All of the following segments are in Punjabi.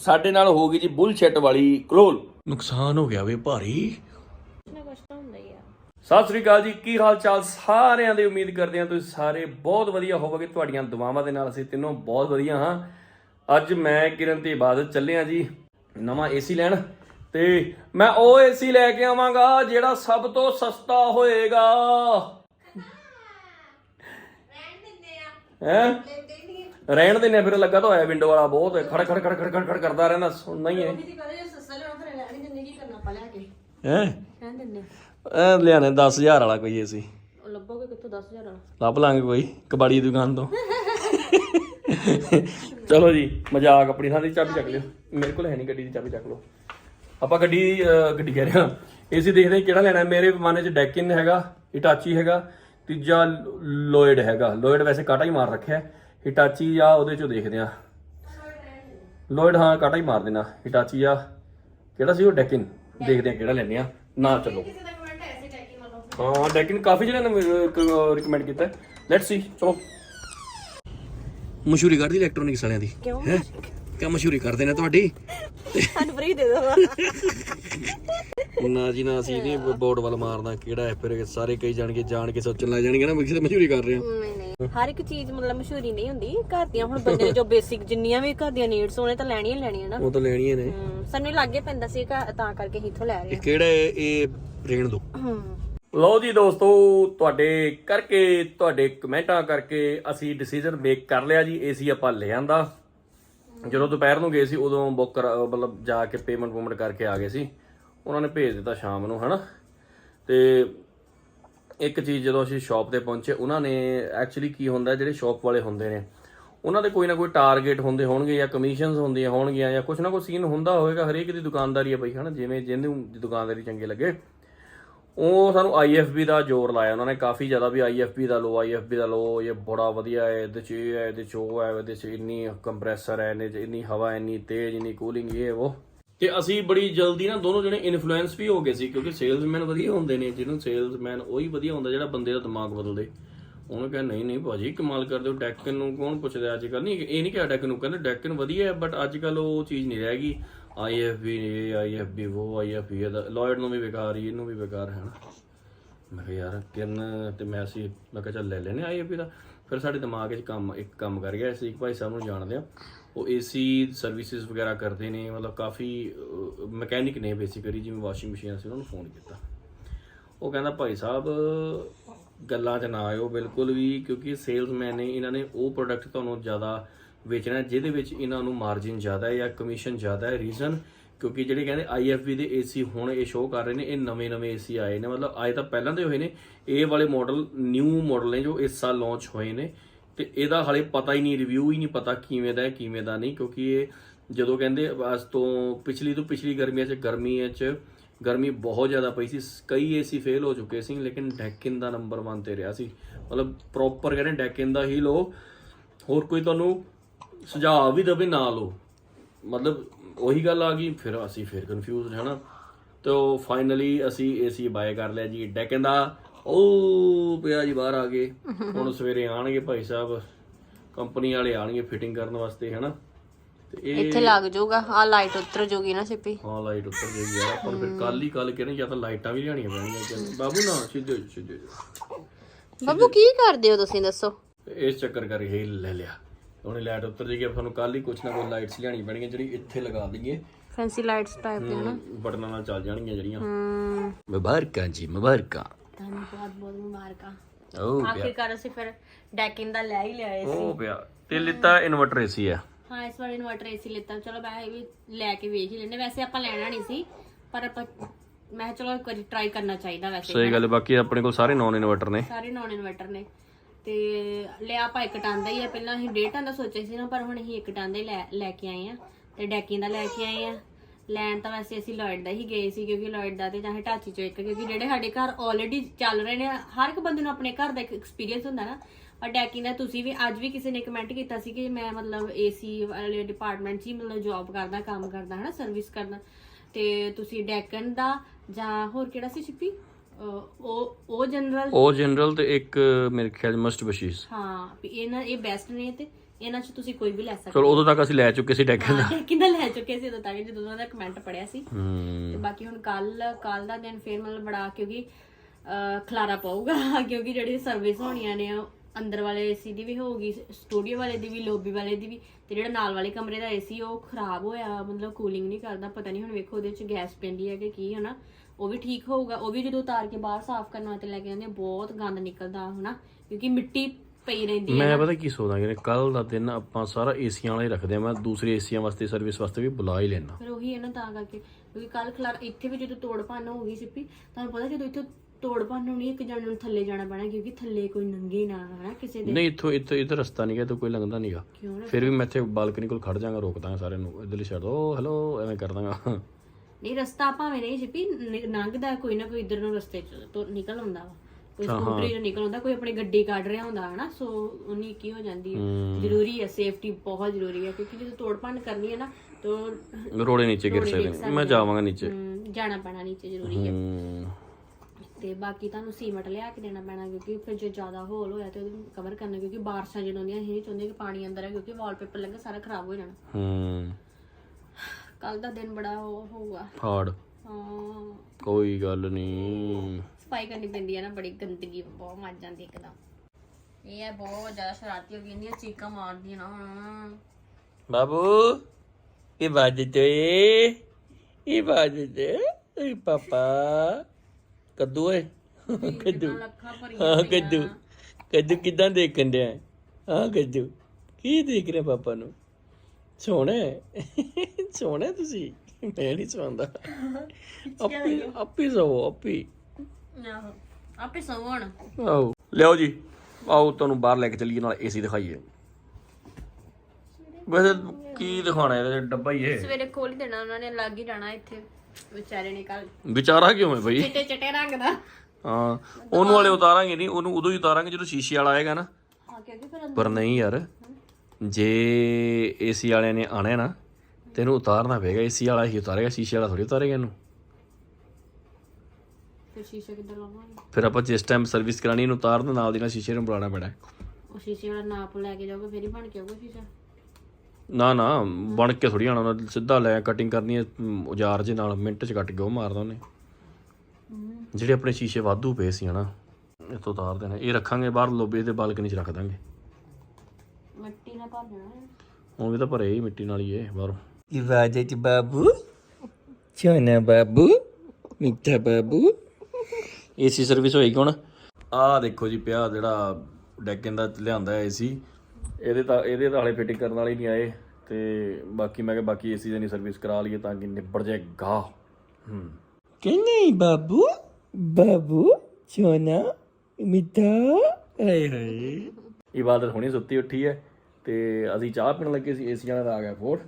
ਸਾਡੇ ਨਾਲ ਹੋ ਗਈ ਜੀ ਬੁਲਸ਼ਿਟ ਵਾਲੀ ਕਲੋਲ ਨੁਕਸਾਨ ਹੋ ਗਿਆ ਵੇ ਭਾਰੀ। ਨਾ ਕੁਛ ਤਾਂ ਹੁੰਦਾ ਹੀ ਆ। ਸਤਿ ਸ੍ਰੀ ਅਕਾਲ ਜੀ ਕੀ ਹਾਲ ਚਾਲ ਸਾਰਿਆਂ ਦੀ? ਉਮੀਦ ਕਰਦੇ ਹਾਂ ਤੁਸੀਂ ਸਾਰੇ ਬਹੁਤ ਵਧੀਆ ਹੋਵੋਗੇ ਤੁਹਾਡੀਆਂ ਦੁਆਵਾਂ ਦੇ ਨਾਲ ਅਸੀਂ ਤਿੰਨੋਂ ਬਹੁਤ ਵਧੀਆ ਹਾਂ। ਅੱਜ ਮੈਂ ਕਿਰਨ ਤੇ ਇਬਾਦਤ ਚੱਲੇ ਹਾਂ ਜੀ ਨਵਾਂ ਏਸੀ ਲੈਣ ਤੇ ਮੈਂ ਉਹ ਏਸੀ ਲੈ ਕੇ ਆਵਾਂਗਾ ਜਿਹੜਾ ਸਭ ਤੋਂ ਸਸਤਾ ਹੋਏਗਾ। ਹੈ? ਰਹਿਣ ਦੇ ਨੇ ਫਿਰ ਲੱਗਾ ਤਾਂ ਹੋਇਆ ਵਿੰਡੋ ਵਾਲਾ ਬਹੁਤ ਖੜ ਖੜ ਖੜ ਖੜ ਖੜ ਖੜ ਕਰਦਾ ਰਹਿੰਦਾ ਸੁਣਨਾ ਹੀ ਹੈ। ਦੀਦੀ ਕਹਿੰਦੇ ਸੱਸਾ ਲੈਣਾ ਫਿਰ ਲੈਣੀ ਦਿੰਦੇ ਕੀ ਕਰਨਾ ਆਪਾਂ ਲੈ ਕੇ? ਹੈ? ਕਹਿਣ ਦਿੰਦੇ। ਐ ਲਿਆਣੇ 10000 ਵਾਲਾ ਕੋਈ ਏਸੀ ਉਹ ਲੱਭੋਗੇ ਕਿੱਥੋਂ 10000 ਵਾਲਾ? ਲੱਭ ਲਾਂਗੇ ਕੋਈ ਕਬਾੜੀ ਦੀ ਦੁਕਾਨ ਤੋਂ। ਚਲੋ ਜੀ ਮਜ਼ਾਕ ਆਪਣੀ ਥਾਂ ਦੀ ਚਾਬੀ ਚੱਕ ਲਿਓ। ਮੇਰੇ ਕੋਲ ਹੈ ਨਹੀਂ ਗੱਡੀ ਦੀ ਚਾਬੀ ਚੱਕ ਲਓ। ਆਪਾਂ ਗੱਡੀ ਅਹ, ਗੱਡੀ ਕਹਿ ਰਿਹਾ ਏਸੀ ਦੇਖਦੇ ਹਾਂ ਕਿਹੜਾ ਲੈਣਾ ਹੈ। ਮੇਰੇ ਮਨ 'ਚ ਡੈਕਿਨ ਹੈਗਾ ਹਿਟਾਚੀ ਹੈਗਾ ਤੀਜਾ ਲੋਇਡ ਹੈਗਾ। ਲੋਇਡ ਵੈਸੇ ਕਾਟਾ ਹੀ ਮਾਰ ਰੱਖਿਆ ਹਿਟਾਚੀ ਆ ਉਹਦੇ 'ਚੋਂ ਦੇਖਦੇ ਆ। ਲੋਇਡ ਹਾਂ ਕਾਟਾ ਹੀ ਮਾਰ ਦੇਣਾ। ਹਿਟਾਚੀ ਆ। ਕਿਹੜਾ ਸੀ ਉਹ? ਡੈਕਿਨ ਦੇਖਦੇ ਆ ਕਿਹੜਾ ਲੈਣੇ ਆ। ਨਾ ਚੱਲੋ। ਹਾਂ ਡੈਕਿਨ ਕਾਫੀ ਜਣਿਆਂ ਨੇ ਰეკਮੈਂਡ ਕੀਤਾ। ਲੈਟਸ ਸੀ ਚਲੋ। ਮਸ਼ਹੂਰੀ ਕਰਦੀ ਇਲੈਕਟ੍ਰੋਨਿਕਸ ਵਾਲਿਆਂ ਦੀ। ਕਿਉਂ? ਹੈ? ਕਿਆ ਮਸ਼ਹੂਰੀ ਕਰਦੇ ਨੇ ਤੁਹਾਡੀ? ਸਾਨੂੰ ਫਰੀ ਦੇ ਦੋ ਨਾ ਜੀ ਨਾ ਅਸੀਂ ਨਹੀਂ ਬੋਰਡ ਵੱਲ ਮਾਰਨਾ ਕਿਹੜਾ ਹੈ ਫਿਰ ਸਾਰੇ ਕਈ ਜਾਣਗੇ ਜਾਣ ਕੇ ਸੋਚਣ ਲੱਗ ਜਾਣਗੇ ਨਾ ਮੈਂ ਕਿਸੇ ਮਸ਼ਹੂਰੀ ਕਰ ਰਿਹਾ ਨਹੀਂ ਨਹੀਂ। ਹਰ ਇੱਕ ਚੀਜ਼ ਮਤਲਬ ਮਸ਼ਹੂਰੀ ਨਹੀਂ ਹੁੰਦੀ। ਘਰ ਦੀਆਂ ਹੁਣ ਬੰਦੇ ਜੋ ਬੇਸਿਕ ਜਿੰਨੀਆਂ ਵੀ ਘਰ ਦੀਆਂ ਨੀਡਸ ਹੋਣੇ ਤਾਂ ਲੈਣੀਆਂ ਹੀ ਲੈਣੀਆਂ ਨਾ। ਉਹ ਤਾਂ ਲੈਣੀਆਂ ਨੇ। ਸਾਨੂੰ ਲੱਗੇ ਪੈਂਦਾ ਸੀ ਤਾਂ ਕਰਕੇ ਇੱਥੋਂ ਲੈ ਰਹੇ ਕਿਹੜਾ? ਇਹ ਰਹਿਣ ਦੋ ਲਓ ਜੀ ਦੋਸਤੋ ਤੁਹਾਡੇ ਕਰਕੇ ਤੁਹਾਡੇ ਕਮੈਂਟਾਂ ਕਰਕੇ ਅਸੀਂ ਡਿਸੀਜਨ ਮੇਕ ਕਰ ਲਿਆ ਜੀ। ਏਸੀ ਆਪਾਂ ਲੈ ਆਂਦਾ ਜਦੋਂ ਦੁਪਹਿਰ ਨੂੰ ਗਏ ਸੀ, ਉਦੋਂ ਬੁੱਕ ਮਤਲਬ ਜਾ ਕੇ ਪੇਮੈਂਟ ਪੂਮੈਂਟ ਕਰਕੇ ਆ ਗਏ ਸੀ। ਉਹਨਾਂ ਨੇ ਭੇਜ ਦਿੱਤਾ ਸ਼ਾਮ ਨੂੰ, ਹਨਾ? ਤੇ ਇੱਕ ਚੀਜ਼ ਜਦੋਂ ਅਸੀਂ ਸ਼ਾਪ ਤੇ ਪਹੁੰਚੇ, ਉਹਨਾਂ ਨੇ ਐਕਚੁਅਲੀ ਕੀ ਹੁੰਦਾ, ਜਿਹੜੇ ਸ਼ਾਪ ਵਾਲੇ ਹੁੰਦੇ ਨੇ, ਉਹਨਾਂ ਦੇ ਕੋਈ ਨਾ ਕੋਈ ਟਾਰਗੇਟ ਹੁੰਦੇ ਹੋਣਗੇ ਜਾਂ ਕਮਿਸ਼ਨਸ ਹੁੰਦੀਆਂ ਹੋਣਗੀਆਂ ਜਾਂ ਕੁਝ ਨਾ ਕੋਈ ਸੀਨ ਹੁੰਦਾ ਹੋਵੇਗਾ ਹਰੇਕ ਦੀ ਦੁਕਾਨਦਾਰੀ ਆ ਬਈ, ਹਨਾ? ਜਿਵੇਂ ਜਿਹਨੂੰ ਦੁਕਾਨਦਾਰੀ ਚੰਗੀ ਲੱਗੇ। ਉਹ ਸਾਨੂੰ ਆਈਐਫਬੀ ਦਾ ਜ਼ੋਰ ਲਾਇਆ ਉਹਨਾਂ ਨੇ, ਕਾਫੀ ਜ਼ਿਆਦਾ ਵੀ ਆਈਐਫਬੀ ਦਾ ਲੋ ਆਈਐਫਬੀ ਦਾ ਲੋ ਇਹ ਬੜਾ ਵਧੀਆ ਹੈ, ਇਹਦੇ ਚ ਇਹ ਹੈ, ਇਹਦੇ ਚ ਉਹ ਹੈ, ਇਹਦੇ ਚ ਇੰਨੀ ਕੰਪਰੈਸਰ ਹੈ ਇਹਦੇ ਚ ਇੰਨੀ ਹਵਾ, ਇੰਨੀ ਤੇਜ਼, ਇੰਨੀ ਕੂਲਿੰਗ ਇਹ ਉਹ। ਤੇ ਅਸੀਂ ਬੜੀ ਜਲਦੀ ਨਾ ਦੋਨੋਂ ਜਣੇ ਇਨਫਲੂਐਂਸ ਵੀ ਹੋ ਗਏ ਸੀ, ਕਿਉਂਕਿ ਸੇਲਸਮੈਨ ਵਧੀਆ ਹੁੰਦੇ ਨੇ, ਜਿਹਨੂੰ ਸੇਲਸਮੈਨ ਉਹੀ ਵਧੀਆ ਹੁੰਦਾ ਜਿਹੜਾ ਬੰਦੇ ਦਾ ਦਿਮਾਗ ਬਦਲਦੇ। ਉਹਨੇ ਕਿਹਾ, ਨਹੀਂ ਨਹੀਂ ਭਾਜੀ, ਕਮਾਲ ਕਰਦੇ ਹੋ ਡੈਕਨ ਨੂੰ ਕੌਣ ਪੁੱਛਦਾ ਅੱਜ ਕੱਲ ਨਹੀਂ, ਇਹ ਨਹੀਂ ਕਿਹਾ ਡੈਕਨ ਨੂੰ, ਕਹਿੰਦੇ ਡੈਕਨ ਵਧੀਆ ਹੈ ਬਟ ਅੱਜ ਕੱਲ ਉਹ ਚੀਜ਼ ਨਹੀਂ ਰਹਿ ਗਈ। ਆਈਐਫਬੀ ਇਹ ਆਈਐਫਬੀ ਉਹ ਆਈਐਫਬੀ ਦਾ ਲਾਇਡ ਨੂੰ ਵੀ ਬੇਕਾਰ ਹੀ, ਇਹਨੂੰ ਵੀ ਬੇਕਾਰ ਹੈ ਨਾ। ਮੈਂ ਕਿਹਾ ਯਾਰ, ਕਿਰਨ ਤੇ ਮੈਂ ਸੀ, ਮੈਂ ਕਿਹਾ ਚੱਲ ਲੈ ਲੈਨੇ ਆਈਐਫਬੀ ਦਾ। ਫਿਰ ਸਾਡੇ ਦਿਮਾਗ 'ਚ ਕੰਮ, ਇੱਕ ਕੰਮ ਕਰ ਗਿਆ ਸੀ ਇੱਕ ਭਾਈ ਸਾਹਿਬ ਨੂੰ ਜਾਣਦੇ ਆ। ਉਹ ਏਸੀ ਸਰਵਿਸਿਜ਼ ਵਗੈਰਾ ਕਰਦੇ ਨੇ, ਮਤਲਬ ਕਾਫੀ ਮਕੈਨਿਕ ਨੇ ਬੇਸਿਕਲੀ ਜਿਵੇਂ ਵਾਸ਼ਿੰਗ ਮਸ਼ੀਨ ਸੀ ਉਹਨਾਂ ਨੂੰ ਫੋਨ ਕੀਤਾ। ਉਹ ਕਹਿੰਦਾ, ਭਾਈ ਸਾਹਿਬ, ਗੱਲਾਂ 'ਚ ਨਾ ਆਇਓ ਬਿਲਕੁਲ ਵੀ, ਕਿਉਂਕਿ ਸੇਲਸਮੈਨ ਨੇ, ਇਹਨਾਂ ਨੇ ਉਹ ਪ੍ਰੋਡਕਟ ਤੁਹਾਨੂੰ ਜ਼ਿਆਦਾ ਵੇਚਣਾ ਜਿਹਦੇ ਵਿੱਚ ਇਹਨਾਂ ਨੂੰ ਮਾਰਜਿਨ ਜ਼ਿਆਦਾ ਹੈ ਜਾਂ ਕਮਿਸ਼ਨ ਜ਼ਿਆਦਾ ਹੈ ਰੀਜ਼ਨ ਕਿਉਂਕਿ ਜਿਹੜੇ ਕਹਿੰਦੇ ਆਈਐਫਬੀ ਦੇ ਏਸੀ ਹੁਣ ਇਹ ਸ਼ੋਅ ਕਰ ਰਹੇ ਨੇ, ਇਹ ਨਵੇਂ-ਨਵੇਂ ਏਸੀ ਆਏ ਨੇ, ਮਤਲਬ ਆਏ ਤਾਂ ਪਹਿਲਾਂ ਦੇ ਹੋਏ ਨੇ, ਇਹ ਵਾਲੇ ਮਾਡਲ ਨਿਊ ਮਾਡਲ ਨੇ ਜੋ ਇਸ ਸਾਲ ਲਾਂਚ ਹੋਏ ਨੇ, ਤੇ ਇਹਦਾ ਹਲੇ ਪਤਾ ਹੀ ਨਹੀਂ ਰਿਵਿਊ ਹੀ ਨਹੀਂ ਪਤਾ ਕਿਵੇਂ ਦਾ ਹੈ, ਕਿਵੇਂ ਦਾ ਨਹੀਂ, ਕਿਉਂਕਿ ਇਹ ਜਦੋਂ ਕਹਿੰਦੇ ਅੱਜ ਤੋਂ ਪਿਛਲੀ ਤੋਂ ਪਿਛਲੀ ਗਰਮੀਆਂ 'ਚ ਗਰਮੀਆਂ 'ਚ ਗਰਮੀ ਬਹੁਤ ਜ਼ਿਆਦਾ ਪਈ ਸੀ, ਕਈ ਏਸੀ ਫੇਲ ਹੋ ਚੁੱਕੇ ਸੀ, ਲੇਕਿਨ ਡੈਕਿਨ ਦਾ ਨੰਬਰ 1 ਤੇ ਰਿਹਾ ਸੀ। ਮਤਲਬ ਪ੍ਰੋਪਰ ਕਹਿੰਦੇ ਡੈਕਿਨ ਦਾ ਹੀ ਲੋ ਹੋਰ ਕੋਈ ਤੁਹਾਨੂੰ ਸੁਝਾਅ ਵੀ ਦਵੇ ਨਾ ਲਓ ਮਤਲਬ ਉਹੀ ਗੱਲ ਆ ਗਈ ਫਿਰ ਅਸੀਂ ਫਿਰ ਕਨਫਿਊਜ਼ਡ ਹੈ ਨਾ ਤੋ ਫਾਈਨਲੀ ਅਸੀਂ ਏਸੀ ਬਾਏ ਕਰ ਲਿਆ ਜੀ ਡੈਕਨ ਦਾ ਉਹ ਪਿਆ ਜੀ ਬਾਹਰ ਆ ਗਏ ਹੁਣ ਸਵੇਰੇ ਆਣਗੇ ਭਾਈ ਸਾਹਿਬ ਕੰਪਨੀ ਵਾਲੇ ਆਣਗੇ ਫਿਟਿੰਗ ਕਰਨ ਵਾਸਤੇ ਹੈ ਨਾ ਤੇ ਇਹ ਇੱਥੇ ਲੱਗ ਜਾਊਗਾ। ਆ ਲਾਈਟ ਉਤਰ ਜਾਊਗੀ ਨਾ ਛਿੱਪੀ ਹਾਂ ਲਾਈਟ ਉੱਤਰ ਜਾਏਗੀ ਯਾਰ। ਆਪਾਂ ਫਿਰ ਕੱਲ ਹੀ ਕੱਲ ਕਹਿੰਦੇ ਜਾਂ ਤਾਂ ਲਾਈਟਾਂ ਵੀ ਲਿਆਣੀਆਂ ਪੈਣਗੀਆਂ ਕਹਿੰਦੇ ਬਾਬੂ ਨਾ ਸਿੱਧੇ ਸਿੱਧੇ। ਬੱਬੂ ਕੀ ਕਰਦੇ ਹੋ ਤੁਸੀਂ? ਦੱਸੋ। ਇਸ ਚੱਕਰ ਕਰਕੇ ਲੈ ਲਿਆ। ਉਹਨੇ ਲਾਈਟ ਉੱਤਰ ਜਾਏਗੀ ਆਪਾਂ ਸਾਨੂੰ ਕੱਲ ਹੀ ਕੁਛ ਨਾ ਕੋਈ ਲਾਈਟਸ ਲਿਆਣੀ ਪੈਣਗੀਆਂ ਜਿਹੜੀ ਇੱਥੇ ਲਗਾ ਦਈਏ। ਫੈਂਸੀ ਲਾਈਟਸ ਟਾਈਪ ਦੇ ਨਾ ਬਟਨਾਂ ਨਾਲ ਚੱਲ ਜਾਣਗੀਆਂ ਜਿਹੜੀਆਂ। ਹਮ ਮੁਬਾਰਕਾਂ ਜੀ ਮੁਬਾਰਕਾਂ। ਤੁਹਾਨੂੰ ਬਹੁਤ ਬਹੁਤ ਮੁਬਾਰਕਾਂ। ਉਹ ਆਖਿਰਕਾਰ ਅਸੀਂ ਫਿਰ ਡੈਕਿਨ ਦਾ ਲੈ ਹੀ ਲਿਆ ਏ ਉਹ ਪਿਆ। ਤੇ ਲਿੱਤਾ ਇਨਵਰਟਰ ਏਸੀ ਆ। ਹਾਂ ਇਸ ਵਾਰ ਇਨਵਰਟਰ ਏਸੀ ਲਿੱਤਾ। ਚਲੋ ਮੈਂ ਇਹ ਵੀ ਲੈ ਕੇ ਵੇਖ ਹੀ ਵੈਸੇ ਆਪਾਂ ਲੈਣਾ ਨਹੀਂ ਸੀ ਪਰ ਆਪਾਂ ਮੈਂ ਕਿਹਾ ਚਲੋ ਇੱਕ ਵਾਰੀ ਟਰਾਈ ਕਰਨਾ ਚਾਹੀਦਾ ਵੈਸੇ। ਸਹੀ ਗੱਲ ਹੈ, ਬਾਕੀ ਆਪਣੇ ਕੋਲ ਸਾਰੇ ਨੌਨ ਇਨਵਰਟਰ ਨੇ। ਸਾਰੇ ਨਾਨ ਇਨਵਰਟਰ ਨੇ। ਤੇ ਲਿਆ ਆਪਾਂ ਇੱਕ ਟਨ ਦਾ ਹੀ ਆ। ਪਹਿਲਾਂ ਅਸੀਂ ਡੇਢ ਟਨ ਦਾ ਸੋਚਿਆ ਸੀ ਨਾ, ਪਰ ਹੁਣ ਅਸੀਂ ਇੱਕ ਟਨ ਦਾ ਹੀ ਲੈ ਲੈ ਕੇ ਆਏ ਆ ਤੇ ਡੈਕਿਨ ਦਾ ਲੈ ਕੇ ਆਏ ਆ। ਲੈਣ ਤਾਂ ਵੈਸੇ ਅਸੀਂ ਲੋਇਡ ਦਾ ਹੀ ਗਏ ਸੀ, ਕਿਉਂਕਿ ਲੋਇਡ ਦਾ ਤੇ ਜਾਂ ਹਿਟਾਚੀ ਚੋਂ ਇੱਕ, ਕਿਉਂਕਿ ਜਿਹੜੇ ਸਾਡੇ ਘਰ ਆਲਰੇਡੀ ਚੱਲ ਰਹੇ ਨੇ, ਹਰ ਇੱਕ ਬੰਦੇ ਨੂੰ ਆਪਣੇ ਘਰ ਦਾ ਇੱਕ ਐਕਸਪੀਰੀਅੰਸ ਹੁੰਦਾ ਨਾ। ਪਰ ਡੈਕਿਨ ਦਾ ਤੁਸੀਂ ਵੀ, ਅੱਜ ਵੀ ਕਿਸੇ ਨੇ ਕਮੈਂਟ ਕੀਤਾ ਸੀ ਕਿ ਮੈਂ ਮਤਲਬ ਏਸੀ ਵਾਲੇ ਡਿਪਾਰਟਮੈਂਟ 'ਚ ਹੀ ਮਤਲਬ ਜੌਬ ਕਰਦਾ, ਕੰਮ ਕਰਦਾ, ਹਨਾ ਸਰਵਿਸ ਕਰਦਾ। ਤੇ ਤੁਸੀਂ ਡੈਕਨ ਦਾ ਜਾਂ ਹੋਰ ਕਿਹੜਾ ਸੀ ਛਿੱਪੀ ਉਹ ਉਹ ਜਨਰਲ ਉਹ ਜਨਰਲ ਤੇ ਇੱਕ ਮੇਰੇ ਖਿਆਲ ਮਸਟ ਬਸ਼ੀਸ ਹਾਂ ਵੀ ਇਹਨਾਂ ਇਹ ਬੈਸਟ ਨੇ ਤੇ ਇਹਨਾਂ 'ਚ ਤੁਸੀਂ ਕੋਈ ਵੀ ਲੈ ਸਕਦੇ ਚਲੋ ਉਦੋਂ ਤੱਕ ਅਸੀਂ ਲੈ ਚੁੱਕੇ ਸੀ ਡੈਕਨ ਦਾ। ਹੋ ਕਿੰਨਾ ਲੈ ਚੁੱਕੇ ਸੀ ਉਦੋਂ ਤੱਕ ਜਦੋਂ ਉਹਨਾਂ ਦਾ ਕਮੈਂਟ ਪੜਿਆ ਸੀ। ਹੂੰ। ਤੇ ਬਾਕੀ ਹੁਣ ਕੱਲ ਕੱਲ ਦਾ ਦਿਨ ਫੇਰ ਮਤਲਬ ਬੜਾ ਕਿਉਂਕਿ ਖਲਾਰਾ ਪਊਗਾ ਕਿਉਂਕਿ ਜਿਹੜੀ ਸਰਵਿਸ ਹੋਣੀਆਂ ਨੇ ਅੰਦਰ ਵਾਲੇ ਏਸੀ ਦੀ ਵੀ ਹੋਊਗੀ ਸਟੂਡੀਓ ਵਾਲੇ ਦੀ ਵੀ ਲੌਬੀ ਵਾਲੇ ਦੀ ਵੀ ਤੇ ਜਿਹੜਾ ਨਾਲ ਵਾਲੇ ਕਮਰੇ ਦਾ ਏਸੀ ਉਹ ਖਰਾਬ ਹੋਇਆ ਮਤਲਬ ਕੂਲਿੰਗ ਨਹੀਂ ਕਰਦਾ ਪਤਾ ਨਹੀਂ ਹੁਣ ਵੇਖੋ ਉਹਦੇ ਚ ਗੈਸ ਪੈਂਦੀ ਹੈ ਕਿ ਕੀ ਹਨਾ ਉਹ ਵੀ ਠੀਕ ਹੋਊਗਾ ਉਹ ਵੀ ਜਦੋਂ ਉਤਾਰ ਕੇ ਬਾਹਰ ਸਾਫ਼ ਕਰਨ ਵਾਸਤੇ ਲੈ ਕੇ ਆਉਂਦੇ ਆ ਬਹੁਤ ਗੰਦ ਨਿਕਲਦਾ ਹਨਾ ਕਿਉਂਕਿ ਮਿੱਟੀ ਪਈ ਰਹਿੰਦੀ ਹੈ ਮੈਂ ਪਤਾ ਕੀ ਸੋਚਦਾ ਕਿ ਕੱਲ ਦਾ ਦਿਨ ਆਪਾਂ ਸਾਰਾ ਏਸੀਆਂ ਵਾਲਾ ਹੀ ਰੱਖਦੇ ਆ ਮੈਂ ਦੂਸਰੇ ਏਸੀਆਂ ਵਾਸਤੇ ਸਰਵਿਸ ਵਾਸਤੇ ਵੀ ਬੁਲਾ ਹੀ ਲੈਣਾ ਫਿਰ ਉਹੀ ਹੈ ਨਾ ਤਾਂ ਕਰਕੇ ਕਿਉਂਕਿ ਕੱਲ ਖਲਾਰ ਇੱਥੇ ਵੀ ਜਦੋਂ ਤੋੜ ਭੰਨ ਹੋ ਗਈ ਸਿੱਪੀ ਤੁਹਾਨੂੰ ਪਤਾ ਜਦੋਂ ਇੱਥੇ ਤੋੜ ਭੰਨ ਹੋਣੀ ਇੱਕ ਜਣੇ ਨੂੰ ਥੱਲੇ ਜਾਣਾ ਪੈਣਾ ਕਿਉਂਕਿ ਥੱਲੇ ਕੋਈ ਨੰਗੇ ਨਾ ਹਨਾ ਕਿਸੇ ਦੇ। ਨਹੀਂ ਇੱਥੋਂ ਇੱਥੋਂ ਇੱਧਰ ਰਸਤਾ ਨਹੀਂ ਗਿਆ ਤਾਂ ਕੋਈ ਲੰਘਦਾ ਨਹੀਂਗਾ ਕਿਉਂ ਨਾ? ਫਿਰ ਵੀ ਮੈਂ ਇੱਥੇ ਬਾਲਕਨੀ ਕੋਲ ਖੜ ਜਾਵਾਂਗਾ ਰੋਕ ਦਾਂਗਾ ਸਾਰਿਆਂ ਨੂੰ ਇੱਧਰਲੀ ਛੱਡ ਦੋ ਹੈਲੋ ਐਵੇਂ ਕਰ ਦਾਂਗਾ। ਨਹੀਂ ਰਸਤਾ ਭਾਵੇਂ ਨਹੀਂ ਨ- ਲੰਘਦਾ ਕੋਈ ਨਾ ਕੋਈ ਇੱਧਰ ਨੂੰ ਰਸਤੇ ਚ ਤੋਂ ਨਿਕਲ ਆਉਂਦਾ ਵਾ। ਕੋਈ ਸਕੂਟਰੀ ਚੋਂ ਨਿਕਲ ਆਉਂਦਾ ਕੋਈ ਆਪਣੀ ਗੱਡੀ ਕੱਢ ਰਿਹਾ ਹੁੰਦਾ ਹਨਾ ਸੋ ਉਨੀ ਕੀ ਹੋ ਜਾਂਦੀ ਹੈ। ਜ਼ਰੂਰੀ ਹੈ ਸੇਫਟੀ ਬਹੁਤ ਜ਼ਰੂਰੀ ਹੈ ਕਿਉਂਕਿ ਜਦੋਂ ਤੋੜ ਭੰਨ ਕਰਨੀ ਹੈ ਨਾ ਤਾਂ ਰੋੜੇ ਨੀਚੇ ਗਿਰ ਸਕਦੇ ਨੇ ਮੈਂ ਜਾਵਾਂਗਾ ਨੀਚੇ। ਜਾਣਾ ਪੈਣਾ ਨੀਚੇ ਜ਼ਰੂਰੀ ਹੈ। ਤੇ ਬਾਕੀ ਤੁਹਾਨੂੰ ਸੀਮਟ ਲਿਆ ਕੇ ਦੇਣਾ ਪੈਣਾ ਕਿਉਂਕਿ ਫਿਰ ਜੇ ਜ਼ਿਆਦਾ ਹੋਲ ਹੋਇਆ ਤੇ ਉਹਨੂੰ ਕਵਰ ਕਰਨਾ ਕਿਉਂਕਿ ਬਾਰਿਸ਼ਾਂ ਜਦੋਂ ਆਉਂਦੀਆਂ ਅਸੀਂ ਨਹੀਂ ਚਾਹੁੰਦੇ ਕਿ ਪਾਣੀ ਅੰਦਰ ਹੈ ਕਿਉਂਕਿ ਵਾਲਪੇਪਰ ਲੱਗਾ ਸਾਰਾ ਖਰਾਬ ਹੋ ਜਾਣਾ। ਹੂੰ। ਕੱਲ ਦਾ ਦਿਨ ਬੜਾ ਉਹ ਹੋਊਗਾ। ਹਾਰਡ। ਹਾਂ। ਕੋਈ ਗੱਲ ਨਹੀਂ। ਸਫ਼ਾਈ ਕਰਨੀ ਪੈਂਦੀ ਹੈ ਨਾ ਬੜੀ ਗੰਦਗੀ ਬਹੁਤ ਮੱਚ ਜਾਂਦੀ ਇੱਕਦਮ। ਇਹ ਹੈ ਬਹੁਤ ਜ਼ਿਆਦਾ ਸ਼ਰਾਰਤੀ ਹੋ ਗਈ ਇੰਨੀਆਂ ਚੀਕਾਂ ਮਾਰਦੀਆਂ ਨਾ ਹੁਣ। ਬਾਬੂ ਇਹ ਬਾਜਤ ਏ ਇਹ ਬਾਜਤ ਏ ਪਾਪਾ। ਕੱਦੂ ਏ ਕੱਦੂ। ਹਾਂ ਕੱਦੂ। ਕੱਦੂ ਕਿਦਾਂ ਦੇਖਣ ਡਿਆ? ਹਾਂ ਕੱਦੂ। ਕੀ ਦੇਖ ਰਿਹਾ ਪਾਪਾ ਨੂੰ? ਸੋਹਣਾ। ਸੋਹਣਾ ਤੁਸੀਂ? ਮੈਂ ਨਹੀਂ ਸੌਂਦਾ ਆਪੀ ਆਪੀ ਸੋ ਆਪੀ। ਆਹੋ। ਆਪੇ ਸੌਣ ਆਓ ਲਿਆਓ ਜੀ। ਆਓ ਤੁਹਾਨੂੰ ਬਾਹਰ ਲੈ ਕੇ ਚੱਲੀਏ ਨਾਲ ਏਸੀ ਦਿਖਾਈਏ। ਵੈਸੇ ਕੀ ਦਿਖਾਣਾ ਇਹਦਾ ਡੱਬਾ ਹੀ ਹੈ। ਸਵੇਰੇ ਖੋਲ ਹੀ ਦੇਣਾ ਉਹਨਾਂ ਨੇ ਲੱਗ ਹੀ ਜਾਣਾ ਇੱਥੇ। ਵਿਚਾਰੇ ਨੇ ਕੱਲ ਵਿਚਾਰਾ ਕਿਉਂ ਹੈ ਬਈ? ਚਿੱਟੇ ਚਿੱਟੇ ਰੰਗ ਦਾ। ਹਾਂ। ਉਹਨੂੰ ਵਾਲੇ ਉਤਾਰਾਂਗੇ ਨਹੀਂ ਉਹਨੂੰ ਉਦੋਂ ਹੀ ਉਤਾਰਾਂਗੇ ਜਦੋਂ ਸ਼ੀਸ਼ੇ ਵਾਲਾ ਆਏਗਾ ਨਾ। ਹਾਂ ਕਿਉਂਕਿ ਫਿਰ ਪਰ ਨਹੀਂ ਯਾਰ। ਜੇ ਏਸੀ ਵਾਲਿਆਂ ਨੇ ਆਣਾ ਨਾ ਤੈਨੂੰ ਉਤਾਰਨਾ ਪਏਗਾ ਏਸੀ ਵਾਲਾ ਹੀ ਉਤਾਰੇਗਾ ਸ਼ੀਸ਼ੇ ਵਾਲਾ ਥੋੜੀ ਉਤਾਰੇਗਾ ਇਹਨੂੰ। ਫਿਰ ਸ਼ੀਸ਼ੇ ਕਿੱਦਾਂ ਲਾਵਾਂਗੇ? ਫਿਰ ਆਪਾਂ ਜਿਸ ਟਾਈਮ ਸਰਵਿਸ ਕਰਾਣੀ ਇਹਨੂੰ ਉਤਾਰਨ ਨਾਲ ਦੀ ਨਾਲ ਸ਼ੀਸ਼ੇ ਨੂੰ ਬੁਲਾਉਣਾ ਪੈਣਾ ਹੈ। ਉਹ ਸ਼ੀਸ਼ੇ ਵਾਲਾ ਨਾਪ ਲੈ ਕੇ ਜਾਓਗੇ ਫਿਰ ਹੀ ਬਣ ਕੇ ਆਊਗਾ ਸ਼ੀਸ਼ਾ? ਨਾ ਨਾ ਬਣ ਕੇ ਥੋੜੀ ਆਣਾ ਉਹਨਾਂ ਸਿੱਧਾ ਲੈ ਕਟਿੰਗ ਕਰਨੀ ਹੈ ਮ, ਔਜ਼ਾਰ ਜੇ ਨਾਲ ਮਿੰਟ ਚ ਕੱਟ ਕੇ ਉਹ ਮਾਰਦਾ ਉਹਨੇ। ਜਿਹੜੇ ਆਪਣੇ ਸ਼ੀਸ਼ੇ ਵਾਧੂ ਪਏ ਸੀ ਹਨਾ ਇਹ ਤੋਂ ਉਤਾਰ ਦੇਣਾ ਇਹ ਰੱਖਾਂਗੇ ਬਾਹਰ ਲੋਬੇ ਦੇ ਬਾਲਕਨੀ ਚ ਰੱਖ ਦਾਂਗੇ। ਨਾਲ ਭਰ ਦੇਣਾ ਹੈ। ਹੁਣ ਵੀ ਤਾਂ ਭਰੇ ਹੀ ਮਿੱਟੀ ਨਾਲ ਹੀ ਇਹ ਬਾਹਰੋਂ। ਇਵਾਜਤ ਬਾਬੂ। ਚੋਨਾ ਬਾਬੂ ਮਿੱਠਾ ਬਾਬੂ। ਏਸੀ ਸਰਵਿਸ ਹੋਏਗੀ ਹੁਣ ਆਹ ਦੇਖੋ ਜੀ ਪਿਆ ਜਿਹੜਾ ਡੈਕਨ ਦਾ ਲਿਆਂਦਾ ਹੈ ਏਸੀ ਇਹਦੇ ਤਾਂ ਇਹਦੇ ਤਾਂ ਹਾਲੇ ਫਿਟਿੰਗ ਕਰਨ ਵਾਲੇ ਨਹੀਂ ਆਏ। ਤੇ ਬਾਕੀ ਮੈਂ ਕਿਹਾ ਬਾਕੀ ਏਸੀ ਦੀ ਨਹੀਂ ਸਰਵਿਸ ਕਰਾ ਲਈਏ ਤਾਂ ਕਿ ਨਿਬੜ ਜਾਏਗਾ ਹੂੰ। ਕਹਿੰਦੇ ਬਾਬੂ ਬਾਬੂ ਚੋਨਾ ਮਿੱਠਾ। ਹਾਏ। ਹਾਏ ਇਬਾਦਤ ਹੁਣੀ ਸੁੱਤੀ ਉੱਠੀ ਹੈ। ਤੇ ਅਸੀਂ ਚਾਹ ਪੀਣ ਲੱਗੇ ਸੀ ਏਸੀ ਵਾਲਾ ਆ ਗਿਆ ਫੋੜ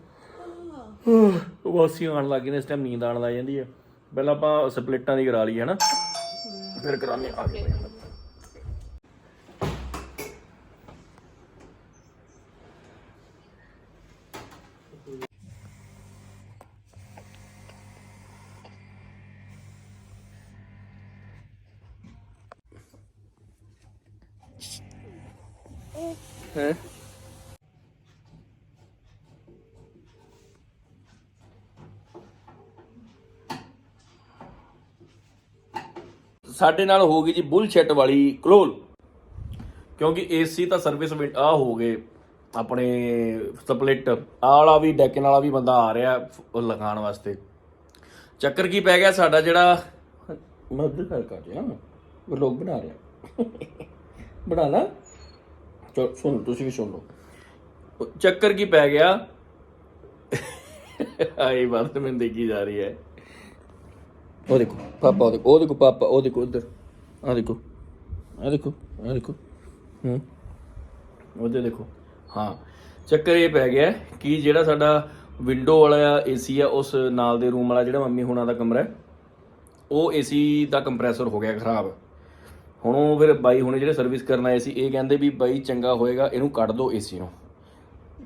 ਉਹ ਵਾਸੀ ਆਣ ਲੱਗੇ ਨੇ ਇਸ ਟਾਈਮ ਨੀਂਦ ਆਣ ਲੱਗ ਜਾਂਦੀ ਹੈ ਪਹਿਲਾਂ ਆਪਾਂ ਸਪਲਿਟਾਂ ਦੀ ਕਰਾ ਲਈ ਹੈ। ਨਾ ਫਿਰ ਕਰਾਂਗੇ ਆ। ਕੇ ਸਾਡੇ ਨਾਲ ਹੋ ਗਈ ਜੀ ਬੁਲਸ਼ਿਟ ਵਾਲੀ ਕਲੋਲ ਕਿਉਂਕਿ ਏਸੀ ਤਾਂ ਸਰਵਿਸ ਆ ਹੋ ਗਏ, ਆਪਣੇ ਸਪਲਿਟ ਆਹ ਵਾਲਾ ਵੀ, ਡੈਕਨ ਵਾਲਾ ਵੀ ਬੰਦਾ ਆ ਰਿਹਾ ਲਗਾਉਣ ਵਾਸਤੇ। ਚੱਕਰ ਕੀ ਪੈ ਗਿਆ ਸਾਡਾ ਜਿਹੜਾ, ਮੈਂ ਉਧਰ ਕਰ ਕਰ ਰਿਹਾ ਉਹ ਲੋਕ ਬਣਾ ਰਿਹਾ। ਬਣਾ ਲਾ। ਚਲ, ਸੁਣ, ਤੁਸੀਂ ਵੀ ਸੁਣ ਲਓ। ਚੱਕਰ ਕੀ ਪੈ ਗਿਆ? ਆਈ ਬਾਤ ਮੈਨੂੰ ਦੇਖੀ ਜਾ ਰਹੀ ਹੈ। ਉਹ ਦੇਖੋ, ਪਾਪਾ ਉਹ ਦੇਖੋ ਉਹ ਦੇਖੋ ਪਾਪਾ, ਉਹ ਦੇਖੋ ਉਧਰ। ਆ ਦੇਖੋ ਆ ਦੇਖੋ ਆ ਦੇਖੋ। ਹੂੰ। ਉਹਦੇ ਦੇਖੋ। ਹਾਂ, ਚੱਕਰ ਇਹ ਪੈ ਗਿਆ ਕਿ ਜਿਹੜਾ ਸਾਡਾ ਵਿੰਡੋ ਵਾਲਾ ਏਸੀ ਆ, ਉਸ ਨਾਲ ਦੇ ਰੂਮ ਵਾਲਾ ਜਿਹੜਾ ਮੰਮੀ ਹੁਣਾਂ ਦਾ ਕਮਰਾ ਹੈ, ਉਹ ਏਸੀ ਦਾ ਕੰਪਰੈਸਰ ਹੋ ਗਿਆ ਖਰਾਬ। ਹੁਣ ਉਹ ਫਿਰ ਬਾਈ ਹੁਣੇ ਜਿਹੜੇ ਸਰਵਿਸ ਕਰਨ ਆਏ ਸੀ, ਇਹ ਕਹਿੰਦੇ ਵੀ ਬਾਈ ਚੰਗਾ ਹੋਏਗਾ, ਇਹਨੂੰ ਕੱਢ ਦਿਓ ਏਸੀ ਨੂੰ।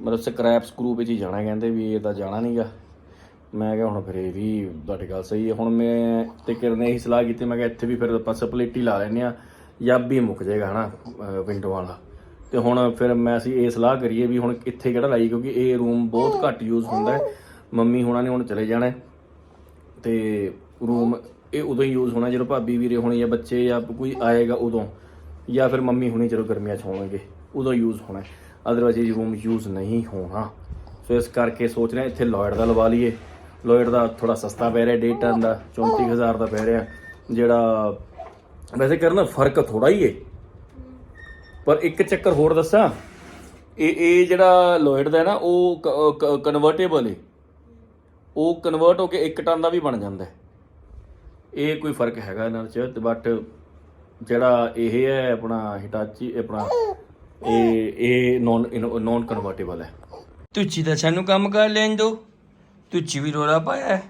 ਮਤਲਬ ਸਕ੍ਰੈਪ ਸਕਰੂ ਵਿੱਚ ਹੀ ਜਾਣਾ, ਕਹਿੰਦੇ ਵੀ ਇਹ ਤਾਂ ਜਾਣਾ ਨਹੀਂਗਾ ਮੈਂ ਕਿਹਾ ਹੁਣ ਫਿਰ ਇਹ ਵੀ ਤੁਹਾਡੀ ਗੱਲ ਸਹੀ ਹੈ। ਹੁਣ ਮੈਂ ਤੇ ਕਿਰਨ ਨੇ ਇਹੀ ਸਲਾਹ ਕੀਤੀ, ਮੈਂ ਕਿਹਾ ਇੱਥੇ ਵੀ ਫਿਰ ਆਪਾਂ ਸਪਲਿਟ ਹੀ ਲਾ ਲੈਨੇ ਆ ਜਾਂ ਵੀ ਮੁੱਕ ਜਾਏਗਾ ਹਨਾ ਵਿੰਡੋ ਵਾਲਾ। ਤੇ ਹੁਣ ਫਿਰ ਮੈਂ ਅਸੀਂ ਇਹ ਸਲਾਹ ਕਰੀਏ ਵੀ ਹੁਣ ਇੱਥੇ ਕਿਹੜਾ ਲਾਈ ਕਿਉਂਕਿ ਇਹ ਰੂਮ ਬਹੁਤ ਘੱਟ ਯੂਜ਼ ਹੁੰਦਾ ਹੈ। ਮੰਮੀ ਹੁਣਾਂ ਨੇ ਹੁਣ ਚਲੇ ਜਾਣਾ ਹੈ। ਤੇ ਰੂਮ ਇਹ ਉਦੋਂ ਹੀ ਯੂਜ਼ ਹੋਣਾ, ਜਦੋਂ ਭਾਬੀ ਵੀਰੇ ਹੋਣੀ ਜਾਂ ਬੱਚੇ ਜਾਂ ਕੋਈ ਆਏਗਾ ਉਦੋਂ, ਜਾਂ ਫਿਰ ਮੰਮੀ ਹੁਣੀ ਜਦੋਂ ਗਰਮੀਆਂ 'ਚ ਹੋਣਗੇ, ਉਦੋਂ ਯੂਜ਼ ਹੋਣਾ ਅਦਰਵਾਈਜ਼ ਇਹ ਰੂਮ ਯੂਜ਼ ਨਹੀਂ ਹੋਣਾ। ਸੋ ਇਸ ਕਰਕੇ ਸੋਚ ਰਹੇ ਇੱਥੇ ਲੋਇਡ ਦਾ ਲਵਾ ਲਈਏ। ਲੋਇਡ ਦਾ ਥੋੜਾ ਸਸਤਾ ਪੈ ਰਿਹਾ 1.5 ਟਨ ਦਾ 34000 ਦਾ ਪੈ ਰਿਹਾ, ਜਿਹੜਾ ਵੈਸੇ ਕਰਨਾ ਫ਼ਰਕ ਥੋੜਾ ਹੀ ਏ। ਪਰ ਇੱਕ ਚੱਕਰ ਹੋਰ ਦੱਸਾਂ, ਇਹ ਇਹ ਜਿਹੜਾ ਲੋਇਡ ਦਾ ਹੈ ਨਾ, ਉਹ ਕਨਵਰਟੇਬਲ ਏ। ਉਹ ਕਨਵਰਟ ਹੋ ਕੇ 1 ਟਨ ਦਾ ਵੀ ਬਣ ਜਾਂਦਾ ਇਹ ਕੋਈ ਫ਼ਰਕ ਹੈਗਾ ਇਹਨਾਂ ਚ ਬਟ ਜਿਹੜਾ ਇਹ ਹੈ, ਆਪਣਾ ਹਿਟਾਚੀ ਆਪਣਾ ਇਹ ਇਹ ਨੋਨ ਨੋਨ ਕਨਵਰਟੇਬਲ ਹੈ। ਤੁਸੀਂ ਤਾਂ ਸਾਨੂੰ ਕੰਮ ਕਰ ਲੈਣ ਦੋ ਤੁੱਚੀ ਵੀ ਰੋਲਾ ਪਾਇਆ ਹੈ।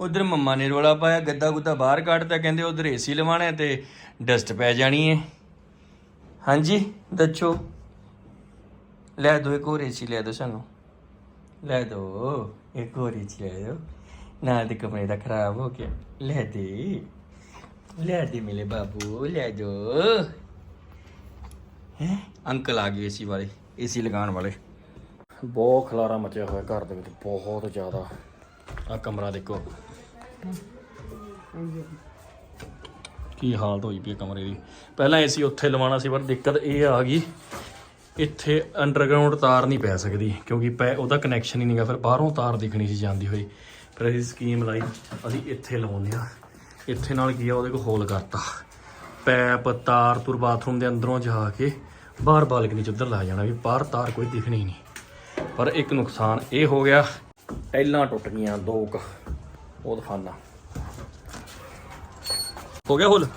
ਉਧਰ ਮੰਮਾ ਨੇ ਰੋਲਾ ਪਾਇਆ, ਗੱਦਾ ਗੁੱਦਾ ਬਾਹਰ ਕੱਢਤਾ, ਕਹਿੰਦੇ ਉਧਰ ਏਸੀ ਲਵਾਣਾ ਹੈ ਤੇ ਡਸਟ ਪੈ ਜਾਣੀ ਹੈ। ਹਾਂਜੀ, ਦੱਸੋ। ਲੈ ਦੋ, ਇੱਕ ਹੋਰ ਏਸੀ ਲੈ ਦੋ ਸਾਨੂੰ। ਲੈ ਦੋ, ਇੱਕ ਹੋਰ ਏਸੀ ਲੈ ਦੋ ਨਾਲ ਦੇ ਕਮਰੇ ਦਾ ਖਰਾਬ ਹੋ ਗਿਆ। ਲੈ ਦੇ। ਲੈ ਦੇ ਮੇਰੇ ਬਾਬੂ, ਲੈ ਦੋ। ਹੈ? ਅੰਕਲ ਆ ਗਏ ਏਸੀ ਵਾਲੇ ਏਸੀ ਲਗਾਉਣ ਵਾਲੇ। ਬਹੁਤ ਖਲਾਰਾ ਮਚਿਆ ਹੋਇਆ ਘਰ ਦੇ ਵਿੱਚ, ਬਹੁਤ ਜ਼ਿਆਦਾ। ਆ ਕਮਰਾ ਦੇਖੋ। ਕੀ ਹਾਲਤ ਹੋਈ ਪਈ ਹੈ ਕਮਰੇ ਦੀ? ਪਹਿਲਾਂ ਏਸੀ ਉੱਥੇ ਲਵਾਉਣਾ ਸੀ, ਪਰ ਦਿੱਕਤ ਇਹ ਆ ਗਈ, ਇੱਥੇ ਅੰਡਰਗਰਾਉਂਡ ਤਾਰ ਨਹੀਂ ਪੈ ਸਕਦੀ, ਕਿਉਂਕਿ ਪੈ, ਉਹਦਾ ਕਨੈਕਸ਼ਨ ਹੀ ਨਹੀਂਗਾ, ਫਿਰ ਬਾਹਰੋਂ ਤਾਰ ਦਿਖਣੀ ਸੀ ਜਾਂਦੀ ਹੋਈ। ਫਿਰ ਅਸੀਂ ਸਕੀਮ ਲਾਈ, ਅਸੀਂ ਇੱਥੇ ਲਵਾਉਂਦੇ ਆ ਇੱਥੇ ਨਾਲ ਕੀ ਆ, ਉਹਦੇ ਕੋਲ ਹੋਲ ਕਰਤਾ। ਪੈਪ, ਤਾਰ, ਤੁਰ ਬਾਥਰੂਮ ਦੇ ਅੰਦਰੋਂ ਜਾ ਕੇ ਬਾਹਰ ਬਾਲਕਨੀ ਚ ਉੱਧਰ ਲਾ ਜਾਣਾ ਵੀ ਬਾਹਰ ਤਾਰ ਕੋਈ ਦਿਖਣੀ ਨਹੀਂ। ਪਰ ਇੱਕ ਨੁਕਸਾਨ ਇਹ ਹੋ ਗਿਆ ਟੈਲਾਂ ਟੁੱਟ ਗਈਆਂ ਦੋ ਕ ਉਹ ਦਿਖਾਨਾ ਹੋ ਗਿਆ ਹੋਲ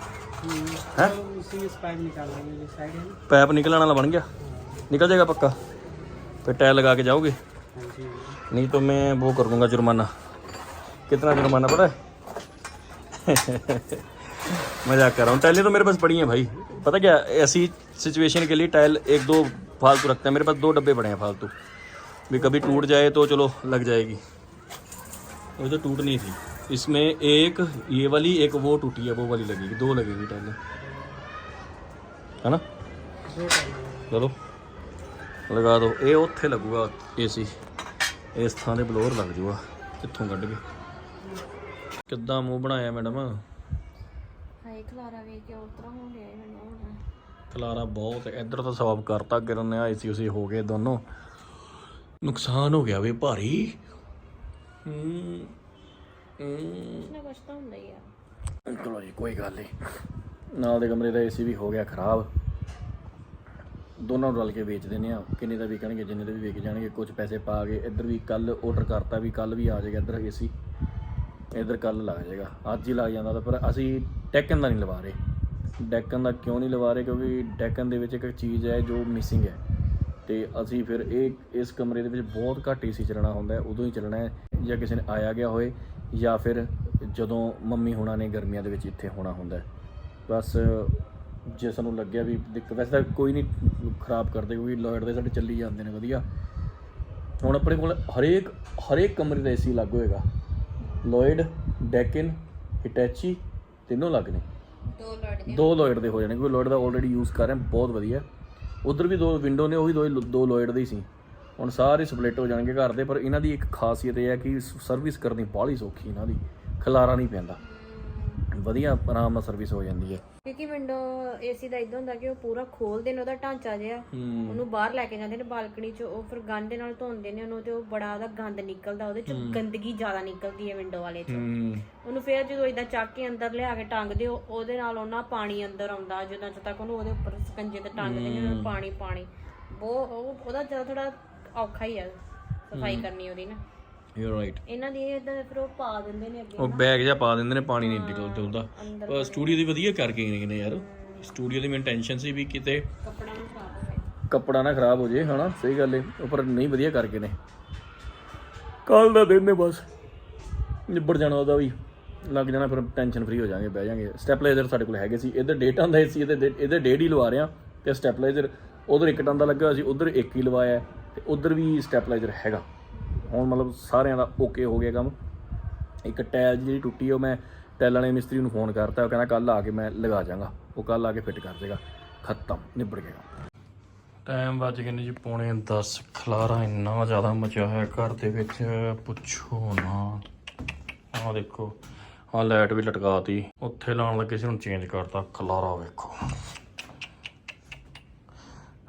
ਹੈ उसी इस पाइप निकाल लेंगे जो साइड है ना ਪੈਪ ਨਿਕਲਣ ਵਾਲਾ ਬਣ ਗਿਆ निकल जाएगा पक्का फिर टायर लगा के जाओगे हाँ जी नहीं तो मैं वो कर दूंगा जुर्माना कितना जुर्माना पड़ा है मजाक कर रहा हूँ टाइलें तो मेरे पास पड़ी हैं भाई पता क्या ऐसी सिचुएशन के लिए टाइल एक दो फालतू रखते हैं मेरे पास दो डब्बे पड़े हैं फालतू भी कभी टूट जाए तो चलो लग जाएगी वो तो टूट नहीं थी इसमें एक ये वाली एक वो टूटी है वो वाली लगेगी दो लगेगी टाइलें है ना ਚਲੋ ਲਗਾ ਦਿਓ ਇਹ ਉੱਥੇ ਲੱਗੂਗਾ ਏਸੀ ਇਸ ਥਾਂ ਦੇ ਬਲੋਰ ਲੱਗ ਜੂਗਾ ਇੱਥੋਂ ਕੱਢ ਕੇ ਕਿੱਦਾਂ ਮੂੰਹ ਬਣਾਇਆ ਮੈਡਮ ਹਾਏ ਖਲਾਰਾ ਵੇਖ ਕੇ ਉਤਰਾ ਹੋ ਗਿਆ ਮੈਨੂੰ ਹੁਣ ਖਲਾਰਾ ਬਹੁਤ ਹੈ ਇੱਧਰ ਤਾਂ ਸਾਫ ਕਰਤਾ ਗਿਰਨ ਆ ਏਸੀ ਉਸੇ ਹੋ ਗਏ ਦੋਨੋਂ ਨੁਕਸਾਨ ਹੋ ਗਿਆ ਵੇ ਭਾਰੀ। ਹੂੰ ਹੂੰ। ਨਾ ਕੁਛ ਤਾਂ ਹੁੰਦਾ ਹੀ ਆ ਚਲੋ ਜੀ ਕੋਈ ਗੱਲ ਨਹੀਂ। ਨਾਲ ਦੇ ਕਮਰੇ ਦਾ ਏਸੀ ਵੀ ਹੋ ਗਿਆ ਖਰਾਬ। ਦੋਨਾਂ ਨੂੰ ਰਲ ਕੇ ਵੇਚ ਦਿੰਦੇ ਆ ਕਿੰਨੇ ਦਾ ਵਿਕਣਗੇ ਜਿੰਨੇ ਦੇ ਵੀ ਵਿਕ ਜਾਣਗੇ ਕੁਝ ਪੈਸੇ ਪਾ ਕੇ ਇੱਧਰ ਵੀ ਕੱਲ ਆਰਡਰ ਕਰਤਾ ਵੀ ਕੱਲ ਵੀ ਆ ਜਾਏਗਾ ਇੱਧਰ ਏਸੀ। ਇੱਧਰ ਕੱਲ ਲੱਗ ਜਾਏਗਾ। ਅੱਜ ਹੀ ਲੱਗ ਜਾਂਦਾ ਤਾਂ ਪਰ ਅਸੀਂ ਟੈਕਨ ਦਾ ਨਹੀਂ ਲਵਾ ਰਹੇ। ਡੈਕਨ ਦਾ ਕਿਉਂ ਨਹੀਂ ਲਵਾ ਰਹੇ? ਕਿਉਂਕਿ ਡੈਕਨ ਦੇ ਵਿੱਚ ਇੱਕ ਚੀਜ਼ ਹੈ ਜੋ ਮਿਸਿੰਗ ਹੈ। ਤੇ ਅਸੀਂ ਫਿਰ ਇਹ ਇਸ ਕਮਰੇ ਦੇ ਵਿੱਚ ਬਹੁਤ ਘੱਟ ਏਸੀ ਚੱਲਣਾ ਹੁੰਦਾ ਹੈ ਉਦੋਂ ਹੀ ਚੱਲਣਾ ਹੈ ਜਾਂ ਕਿਸੇ ਨੇ ਆਇਆ ਗਿਆ ਹੋਏ ਜਾਂ ਫਿਰ ਜਦੋਂ ਮੰਮੀ ਹੋਣਾ ਨੇ ਗਰਮੀਆਂ ਦੇ ਵਿੱਚ ਇੱਥੇ ਹੋਣਾ ਹੁੰਦਾ ਹੈ। ਬਸ ਜੇ ਸਾਨੂੰ ਲੱਗਿਆ ਵੀ ਵੈਸੇ ਤਾਂ ਕੋਈ ਨਹੀਂ ਖਰਾਬ ਕਰਦੇ ਕਿਉਂਕਿ ਲੋਇਡ ਦੇ ਸਾਡੇ ਚੱਲੀ ਜਾਂਦੇ ਨੇ ਵਧੀਆ। ਹੁਣ ਆਪਣੇ ਕੋਲ ਹਰੇਕ ਹਰੇਕ ਕਮਰੇ ਦਾ ਏਸੀ ਲੱਗ ਹੋਏਗਾ। ਲੋਇਡ ਡੈਕਿਨ ਹਿਟੈਚੀ ਤਿੰਨੋਂ ਲੱਗ ਨੇ। ਦੋ ਲੋਇਡ ਦੇ। ਹੋ ਜਾਣੇ ਕਿਉਂਕਿ ਲੋਇਡ ਦਾ ਆਲਰੇਡੀ ਯੂਜ਼ ਕਰ ਰਹੇ ਹਾਂ ਬਹੁਤ ਵਧੀਆ। ਉਧਰ ਵੀ ਦੋ ਵਿੰਡੋ ਨੇ, ਉਹੀ ਦੋ ਦੋ ਲੋਇਡ ਦੇ ਹੀ ਸੀ। ਹੁਣ ਸਾਰੇ ਸਪਲਿਟ ਹੋ ਜਾਣਗੇ ਘਰ ਦੇ, ਪਰ ਇਹਨਾਂ ਦੀ ਇੱਕ ਖਾਸੀਅਤ ਇਹ ਹੈ ਕਿ ਸਰਵਿਸ ਕਰਨੀ ਬਾਹਲੀ ਸੌਖੀ ਇਹਨਾਂ ਦੀ। ਖਲਾਰਾ ਨਹੀਂ ਪੈਂਦਾ। ਵਧੀਆ, ਆਰਾਮ ਨਾਲ ਸਰਵਿਸ ਹੋ ਜਾਂਦੀ ਹੈ। ਕਿਉਂਕਿ ਵਿੰਡੋ ਏਸੀ ਦਾ ਇਦਾਂ ਹੁੰਦਾ ਕਿ ਉਹ ਪੂਰਾ ਖੋਲਦੇ ਨੇ ਉਹਦਾ ਢਾਂਚਾ ਜਿਹਾ। ਹੂੰ। ਉਹਨੂੰ ਬਾਹਰ ਲੈ ਕੇ ਜਾਂਦੇ ਨੇ ਬਾਲਕਨੀ 'ਚ ਉਹ ਫਿਰ ਗੰਦ ਦੇ ਨਾਲ ਧੋਂਦੇ ਨੇ ਉਹਨੂੰ ਤੇ ਉਹ ਬੜਾ ਉਹਦਾ ਗੰਦ ਨਿਕਲਦਾ ਉਹਦੇ 'ਚ ਗੰਦਗੀ ਜ਼ਿਆਦਾ ਨਿਕਲਦੀ ਹੈ ਵਿੰਡੋ ਵਾਲੇ 'ਚ। ਹੂੰ। ਉਹਨੂੰ ਫਿਰ ਜਦੋਂ ਇਦਾਂ ਚੱਕ ਕੇ ਅੰਦਰ ਲਿਆ ਕੇ ਟੰਗਦੇ ਹੋ ਉਹਦੇ ਨਾਲ ਉਹਨਾਂ ਪਾਣੀ ਅੰਦਰ ਆਉਂਦਾ ਜਦੋਂ ਤੱਕ ਉਹਨੂੰ ਉਹਦੇ ਉੱਪਰ ਸਕੰਜੇ ਤੇ ਟੰਗਦੇ ਨੇ ਉਹਨੂੰ ਪਾਣੀ ਪਾਣੀ ਬਹੁਤ ਉਹ ਉਹਦਾ ਜ਼ਿਆਦਾ ਥੋੜਾ ਔਖਾ ਹੀ ਆ ਸਫ਼ਾਈ ਕਰਨੀ ਉਹਦੀ ਨਾ। ਯੂ ਰਾਈਟ ਇਹਨਾਂ ਦੀ ਇਦਾਂ ਫਿਰ ਉਹ ਪਾ ਦਿੰਦੇ ਨੇ ਅੱਗੇ ਉਹ ਬੈਗ ਜਿਹਾ ਪਾ ਦਿੰਦੇ ਨੇ ਪਾਣੀ ਨਹੀਂ ਨਿਕਲਦਾ ਉਹਦਾ। ਸਟੂਡੀਓ ਦੀ ਵਧੀਆ ਕਰਕੇ ਗਏ ਨੇ ਯਾਰ। ਸਟੂਡੀਓ ਦੀ ਮੇਨ ਟੈਨਸ਼ਨ ਸੀ ਵੀ ਕਿਤੇ ਕੱਪੜਾ ਨੂੰ ਖਰਾਬ ਹੋਵੇ ਕੱਪੜਾ ਨਾ ਖਰਾਬ ਹੋ ਜੇ ਹਨਾ? ਸਹੀ ਗੱਲ ਏ। ਉੱਪਰ ਨਹੀਂ ਵਧੀਆ ਕਰਕੇ ਨੇ। ਕੱਲ ਦਾ ਦਿਨ ਨੇ ਬਸ। ਨਿਬੜ ਜਾਣਾ ਉਹਦਾ ਵੀ। ਲੱਗ ਜਾਣਾ ਫਿਰ ਟੈਨਸ਼ਨ ਫ੍ਰੀ ਹੋ ਜਾਾਂਗੇ ਬਹਿ ਜਾਾਂਗੇ। ਸਟੈਪਲਾਈਜ਼ਰ ਸਾਡੇ ਕੋਲ ਹੈਗੇ ਸੀ। ਇੱਧਰ ਡੇਟ ਆਂਦਾ ਸੀ ਇਹਦੇ ਇਹਦੇ ਡੇਢ ਹੀ ਲਵਾ ਰਿਆ ਤੇ ਸਟੈਪਲਾਈਜ਼ਰ ਉਧਰ ਇੱਕ ਟਨ ਦਾ ਲੱਗਾ ਸੀ ਉਧਰ ਇੱਕ ਹੀ ਲਵਾਇਆ। ਤੇ ਉਧਰ ਵੀ ਸਟੈਪਲਾਈਜ਼ਰ ਹੈਗਾ। ਹੁਣ ਮਤਲਬ ਸਾਰਿਆਂ ਦਾ ਓਕੇ ਹੋ ਗਿਆ ਕੰਮ। ਇੱਕ ਟਾਇਲ ਜਿਹੜੀ ਟੁੱਟੀ ਉਹ ਮੈਂ ਟਾਇਲ ਵਾਲੇ ਮਿਸਤਰੀ ਨੂੰ ਫੋਨ ਕਰਤਾ। ਉਹ ਕਹਿੰਦਾ ਕੱਲ ਆ ਕੇ ਮੈਂ ਲਗਾ ਜਾਵਾਂਗਾ ਉਹ ਕੱਲ ਆ ਕੇ ਫਿੱਟ ਕਰ ਦੇਗਾ। ਖਤਮ, ਨਿਬੜ ਗਿਆ ਟਾਈਮ ਵੱਜ ਗਏ ਨੇ ਜੀ ਪੌਣੇ 10 ਖਲਾਰਾ ਇੰਨਾ ਜ਼ਿਆਦਾ ਮਚਿਆ ਹੋਇਆ ਘਰ ਦੇ ਵਿੱਚ। ਪੁੱਛੋ ਨਾ। ਆਹ ਦੇਖੋ, ਆਹ ਲਾਈਟ ਵੀ ਲਟਕਾਤੀ। ਉੱਥੇ ਲਾਉਣ ਲੱਗੇ ਸੀ, ਹੁਣ ਚੇਂਜ ਕਰਤਾ। ਖਲਾਰਾ ਵੇਖੋ।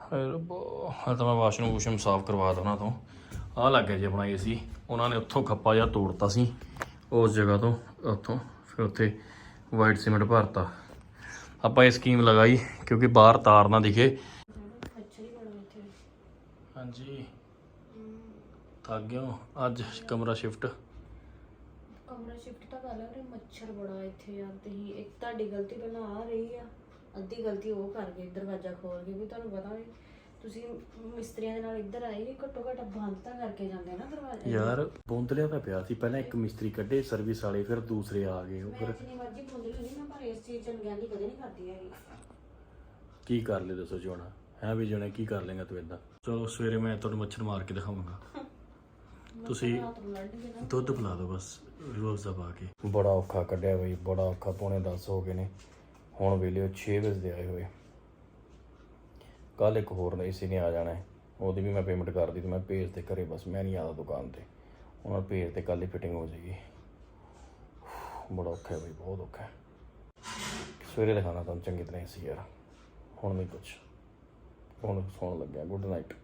ਹਾਏ ਰੱਬਾ। ਹਾਲੇ ਤਾਂ ਮੈਂ ਵਾਸ਼ਰੂਮ ਵੂਸ਼ਰੂਮ ਸਾਫ਼ ਕਰਵਾ ਦਵਾਂ ਤੋਂ। ਆਹ ਲੱਗ ਗਿਆ ਜੀ ਆਪਣਾ ਏਸੀ ਉਹਨਾਂ ਨੇ ਉੱਥੋਂ ਖੱਪਾ ਜਿਹਾ ਤੋੜਤਾ ਸੀ। ਉਸ ਜਗ੍ਹਾ ਤੋਂ ਉੱਥੋਂ ਫਿਰ ਉੱਥੇ ਵਾਈਟ ਸੀਮੈਂਟ ਭਰਤਾ। ਆਪਾਂ ਇਹ ਸਕੀਮ ਲਗਾਈ ਕਿਉਂਕਿ ਬਾਹਰ ਤਾਰ ਨਾ ਦਿਖੇ। ਹਾਂਜੀ। ਥੱਕ ਹੋ? ਅੱਜ ਕਮਰਾ ਸ਼ਿਫਟ ਕਮਰਾ ਸ਼ਿਫਟ ਤਾਂ ਕਰ ਲਿਆ ਪਰ ਮੱਛਰ ਬੜਾ ਇੱਥੇ ਯਾਰ। ਤੁਸੀਂ ਇੱਕ ਤੁਹਾਡੀ ਗਲਤੀ ਪਹਿਲਾਂ ਆ ਰਹੀ ਆ ਅੱਧੀ ਗਲਤੀ ਉਹ ਕਰ ਗਏ ਦਰਵਾਜ਼ਾ ਖੋਲ ਕੇ ਵੀ ਤੁਹਾਨੂੰ ਪਤਾ ਵੀ ਤੁਸੀਂ ਮਿਸਤਰੀਆਂ ਦੇ ਨਾਲ ਇੱਧਰ ਆਏ ਘੱਟੋ ਘੱਟ ਬੰਦ ਤਾਂ ਕਰਕੇ ਜਾਂਦੇ ਨਾ ਦਰਵਾਜ਼ਾ ਯਾਰ ਬੌਂਦਲਿਆ ਤਾਂ ਪਿਆ ਸੀ ਪਹਿਲਾਂ ਇੱਕ ਮਿਸਤਰੀ ਕੱਢੇ ਸਰਵਿਸ ਵਾਲੇ ਫਿਰ ਦੂਸਰੇ ਆ ਗਏ ਉਹ ਫਿਰ ਜਿੰਨੀ ਮਰਜ਼ੀ ਬੋਲੀ ਨਹੀਂ ਮੈਂ ਪਰ ਇਸ ਚੀਜ਼ ਚ ਅਣਗਹਿਲੀ ਕਦੇ ਨਹੀਂ ਕਰਦੀ ਹੈਗੀ। ਕੀ ਕਰ ਲੈ ਦੱਸੋ ਜੋਣਾ ਹੈ ਵੀ ਜੋਣਾ ਕੀ ਕਰ ਲੇਗਾ ਤੂੰ ਇਦਾਂ ਚਲੋ ਸਵੇਰੇ ਮੈਂ ਤੁਹਾਨੂੰ ਮੱਛਰ ਮਾਰ ਕੇ ਦਿਖਾਵਾਂਗਾ। ਤੁਸੀਂ ਦੁੱਧ ਪਿਲਾ ਦਿਓ ਬਸ ਰੋਜ਼ਾ ਪਾ ਕੇ। ਬੜਾ ਔਖਾ ਕੱਢਿਆ ਬਈ ਬੜਾ ਔਖਾ ਪੌਣੇ 10 ਹੋ ਗਏ ਨੇ। ਹੁਣ ਵੇਲੇ 6 ਵਜੇ ਦੇ ਆਏ ਹੋਏ। ਕੱਲ ਇੱਕ ਹੋਰ ਨਹੀਂ ਸੀ ਨੇ ਆ ਜਾਣਾ ਹੈ। ਉਹਦੀ ਵੀ ਮੈਂ ਪੇਮੈਂਟ ਕਰਦੀ ਤੇ ਮੈਂ ਭੇਜ ਤੇ ਘਰੇ ਬਸ, ਮੈਂ ਨਹੀਂ ਆਦਾ ਦੁਕਾਨ ਤੇ। ਉਹਨਾਂ ਨੂੰ ਭੇਜ ਤੇ ਕੱਲ ਹੀ ਫਿਟਿੰਗ ਹੋ ਜਾਏਗੀ ਬੜਾ ਔਖਾ ਹੈ ਬਈ, ਬਹੁਤ ਔਖਾ ਹੈ। ਸਵੇਰੇ ਦਿਖਾਣਾ ਤੁਹਾਨੂੰ, ਚੰਗੀ ਤਰ੍ਹਾਂ ਸੀ ਯਾਰ। ਹੁਣ ਨਹੀਂ ਕੁਛ। ਹੁਣ ਸੌਣ ਲੱਗਿਆ ਗੁੱਡ ਨਾਈਟ